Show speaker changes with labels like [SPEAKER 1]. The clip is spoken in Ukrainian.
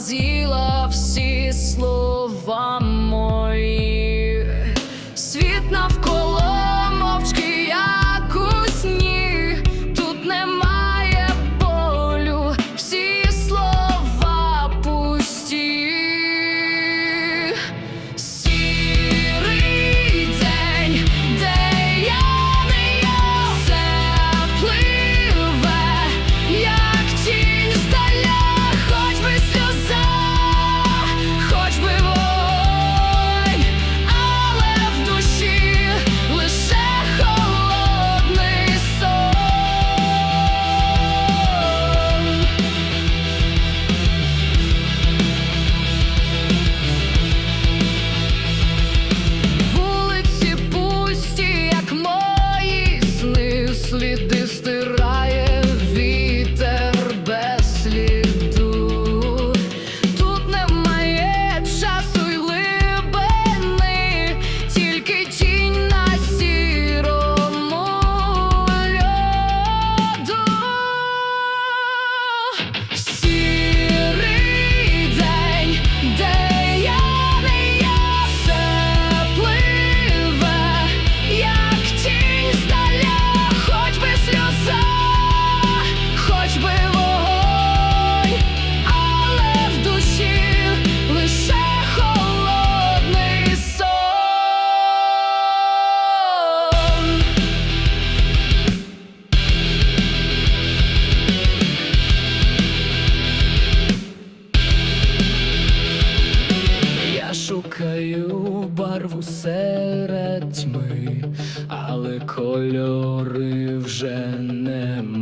[SPEAKER 1] з'їла всі слова. стирає вітер без сліду, тут немає часу й глибини, тільки тінь на сірому. шукаю барву серед тьми, але кольори вже нема.